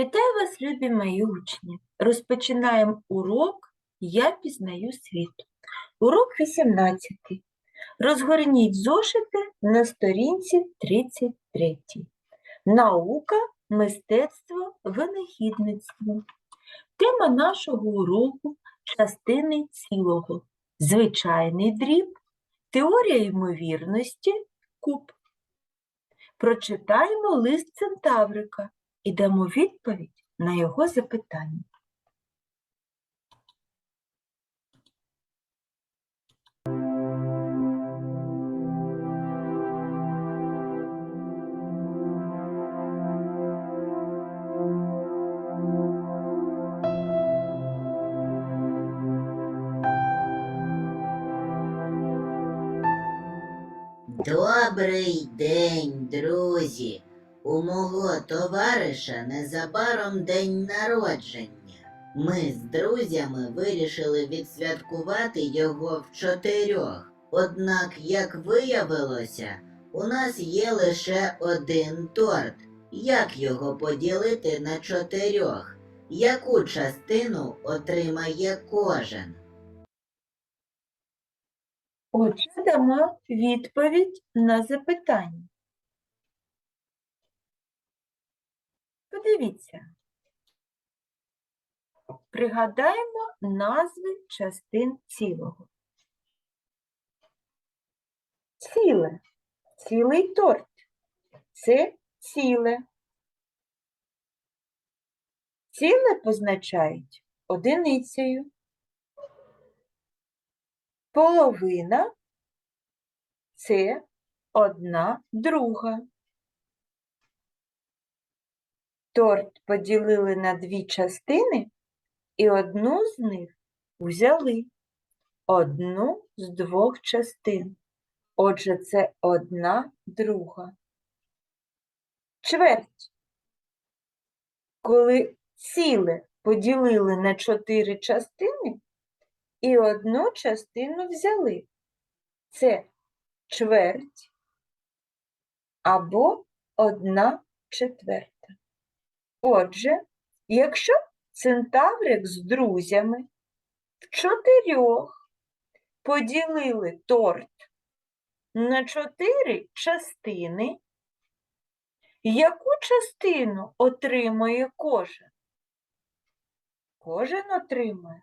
Вітаю вас, любі мої учні! Розпочинаємо урок Я пізнаю світ. Урок 18. Розгорніть зошити на сторінці 33. Наука, мистецтво, винахідництво. Тема нашого уроку частини цілого. Звичайний дріб, теорія ймовірності, куб. Прочитаємо лист Центаврика і дамо відповідь на його запитання. Добрий день, друзі! У мого товариша незабаром день народження. Ми з друзями вирішили відсвяткувати його в чотирьох. Однак, як виявилося, у нас є лише один торт. Як його поділити на чотирьох? Яку частину отримає кожен? Отже, дамо відповідь на запитання. Подивіться. Пригадаємо назви частин цілого. Ціле. Цілий торт. Це ціле. Ціле позначають одиницею. Половина це одна друга. Торт поділили на дві частини і одну з них взяли. Одну з двох частин. Отже, це одна друга. Чверть. Коли ціле поділили на чотири частини, і одну частину взяли. Це чверть або одна четверта. Отже, якщо центаврик з друзями в чотирьох поділили торт на чотири частини, яку частину отримує кожен? Кожен отримує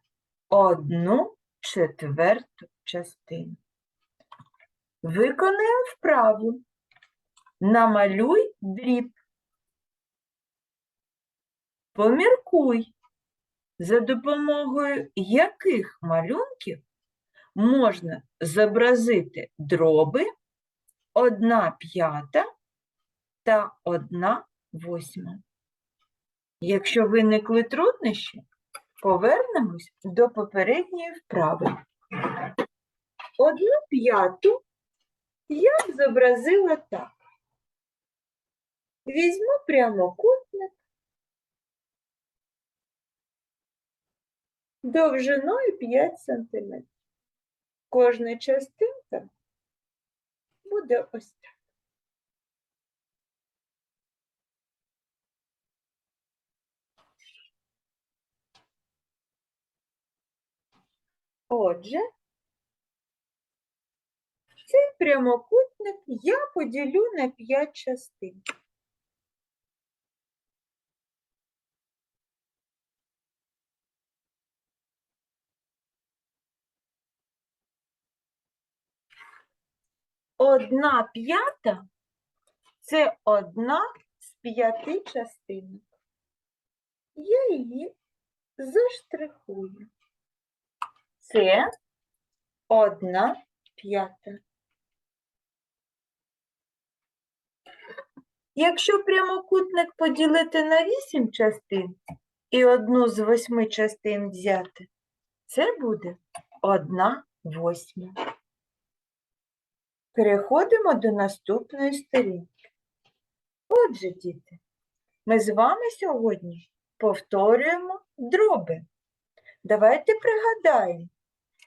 одну четверту частину. Виконаємо вправу. Намалюй дріб. Поміркуй, за допомогою яких малюнків можна зобразити дроби одна п'ята та одна восьма. Якщо виникли труднощі, Повернемось до попередньої вправи. Одну п'яту я зобразила так. Візьму прямокутник довжиною 5 см. Кожна частинка буде ось так. Отже, цей прямокутник я поділю на 5 частин. Одна п'ята це одна з п'яти частинок. Я її заштрихую. Це одна п'ята. Якщо прямокутник поділити на вісім частин і одну з восьми частин взяти, це буде одна восьма. Переходимо до наступної сторінки. Отже, діти, ми з вами сьогодні повторюємо дроби. Давайте пригадаємо,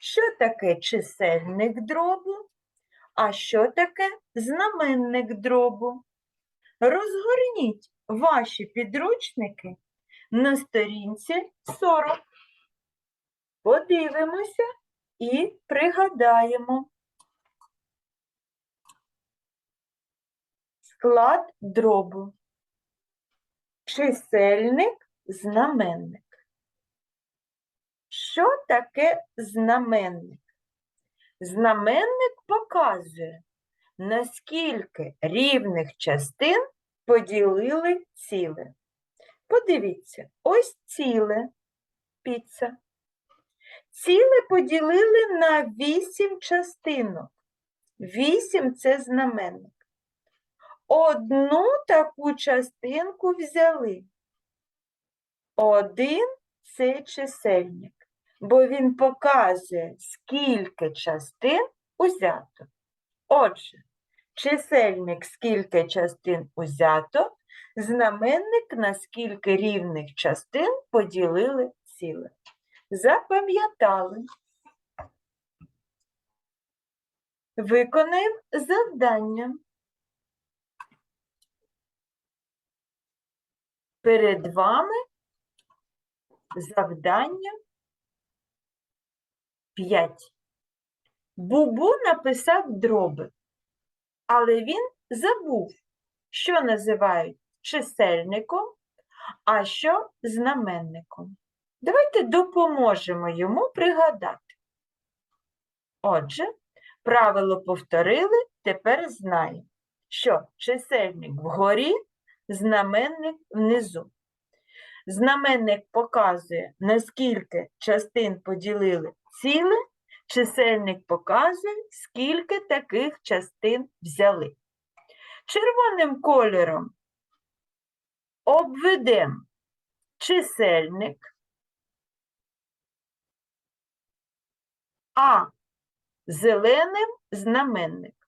що таке чисельник дробу, а що таке знаменник дробу. Розгорніть ваші підручники на сторінці 40. Подивимося і пригадаємо. Склад дробу. Чисельник, знаменник. Що таке знаменник? Знаменник показує, наскільки рівних частин поділили ціле. Подивіться, ось ціле піца. Ціле поділили на вісім частинок. Вісім це знаменник. Одну таку частинку взяли. Один це чисельник, бо він показує, скільки частин узято. Отже, чисельник скільки частин узято, знаменник на скільки рівних частин поділили ціле. Запам'ятали. Виконаємо завдання. Перед вами завдання 5. Бубу написав дроби, але він забув, що називають чисельником, а що знаменником. Давайте допоможемо йому пригадати. Отже, правило повторили, тепер знаємо, що чисельник вгорі, знаменник внизу. Знаменник показує, наскільки частин поділили ціле, чисельник показує, скільки таких частин взяли. Червоним кольором обведемо чисельник, а зеленим знаменник.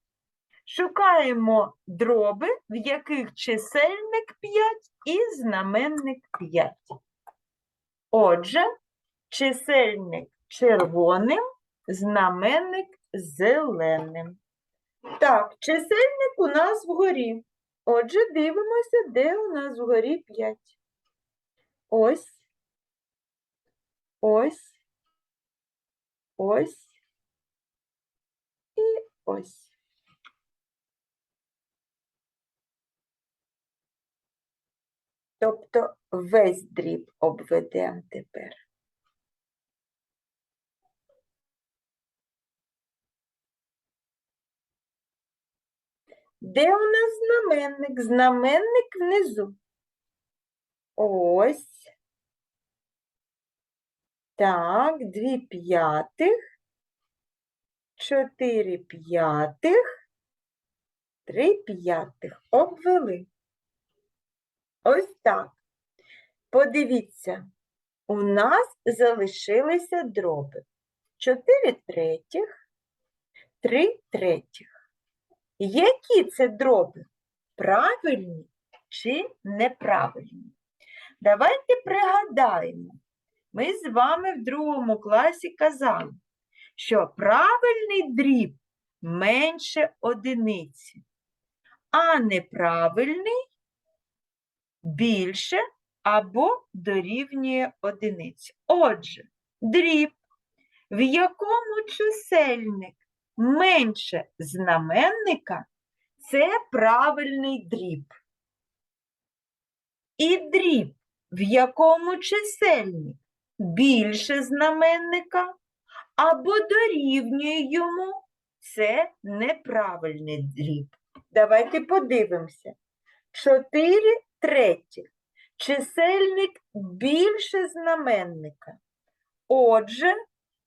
Шукаємо дроби, в яких чисельник 5 і знаменник 5. Отже, чисельник червоним, знаменник зеленим. Так, чисельник у нас вгорі. Отже, дивимося, де у нас вгорі 5. Ось. Ось. Ось. І ось. Тобто весь дріб обведемо тепер. Де у нас знаменник? Знаменник внизу. Ось. Так, дві п'ятих, чотири п'ятих, три п'ятих. Обвели. Ось так. Подивіться, у нас залишилися дроби. 4 третіх, 3 третіх. Які це дроби? Правильні чи неправильні? Давайте пригадаємо. Ми з вами в другому класі казали, що правильний дріб менше одиниці, а неправильний більше або дорівнює одиниці. Отже, дріб, в якому чисельник менше знаменника, це правильний дріб. І дріб, в якому чисельник більше знаменника або дорівнює йому, це неправильний дріб. Давайте подивимося. 4 третіх. Чисельник більше знаменника. Отже,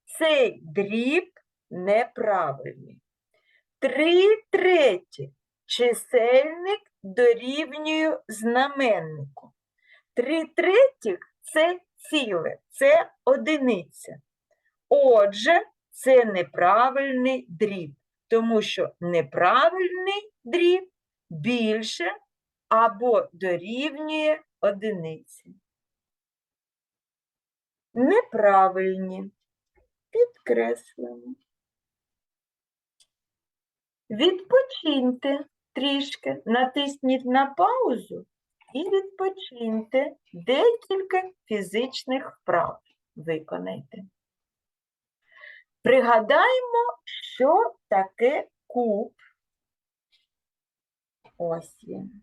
цей дріб неправильний. 3 треті. Чисельник дорівнює знаменнику. 3 третіх це ціле, це одиниця. Отже, це неправильний дріб, тому що неправильний дріб більше або дорівнює одиниці. Неправильні. Підкреслимо. Відпочиньте трішки, натисніть на паузу і відпочиньте. Декілька фізичних вправ виконайте. Пригадаємо, що таке куб. Ось він.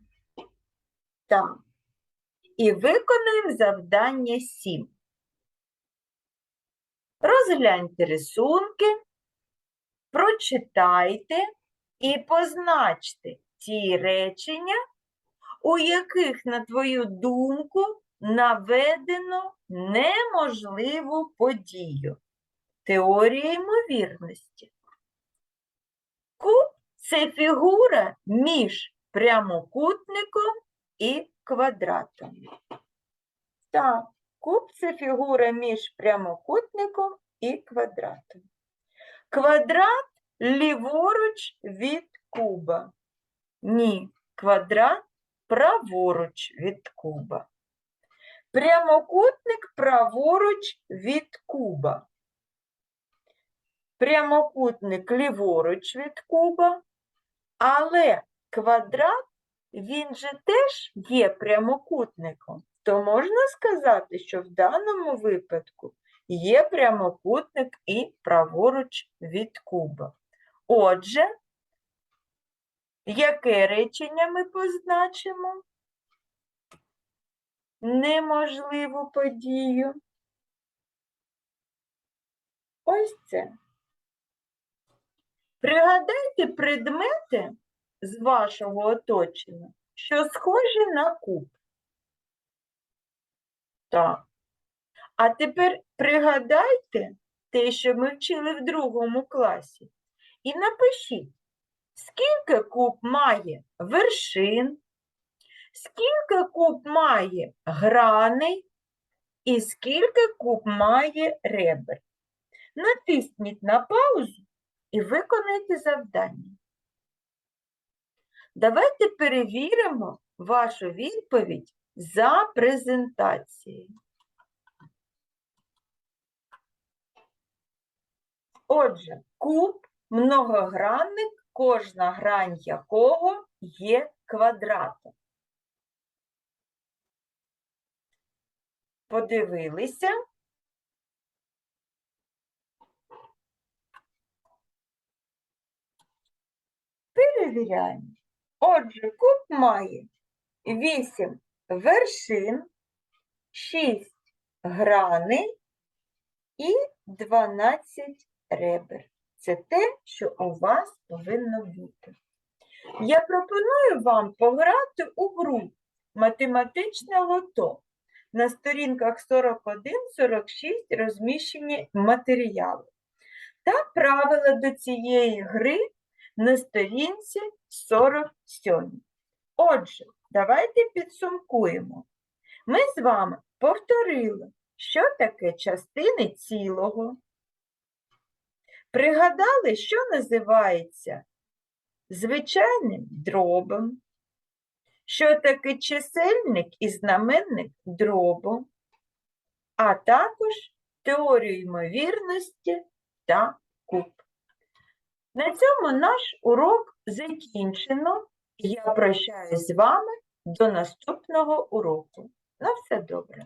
Так. І виконаємо завдання 7. Розгляньте рисунки, прочитайте і позначте ті речення, у яких, на твою думку, наведено неможливу подію. Теорія ймовірності. Куб це фігура між прямокутником і квадратом. Так, куб це фігура між прямокутником і квадратом. Квадрат ліворуч від куба. Ні, квадрат праворуч від куба. Прямокутник праворуч від куба. Прямокутник ліворуч від куба, але квадрат, він же теж є прямокутником. То можна сказати, що в даному випадку є прямокутник і праворуч від куба. Отже, яке речення ми позначимо? Неможливу подію. Ось це. Пригадайте предмети з вашого оточення, що схожі на куб. Так. А тепер пригадайте те, що ми вчили в другому класі, і напишіть, скільки куб має вершин, скільки куб має граней і скільки куб має ребер. Натисніть на паузу і виконайте завдання. Давайте перевіримо вашу відповідь за презентацією. Отже, куб многогранник, кожна грань якого є квадратом. Подивилися. Перевіряємо. Отже, куб має 8 вершин, 6 граней і 12 ребер. Це те, що у вас повинно бути. Я пропоную вам пограти у гру математичне лото. На сторінках 41-46 розміщені матеріали. Та правила до цієї гри на сторінці 47. Отже, давайте підсумкуємо. Ми з вами повторили, що таке частини цілого. Пригадали, що називається звичайним дробом, що таке чисельник і знаменник дробу, а також теорію ймовірності та куб. На цьому наш урок закінчено. Я прощаюсь з вами до наступного уроку. На все добре.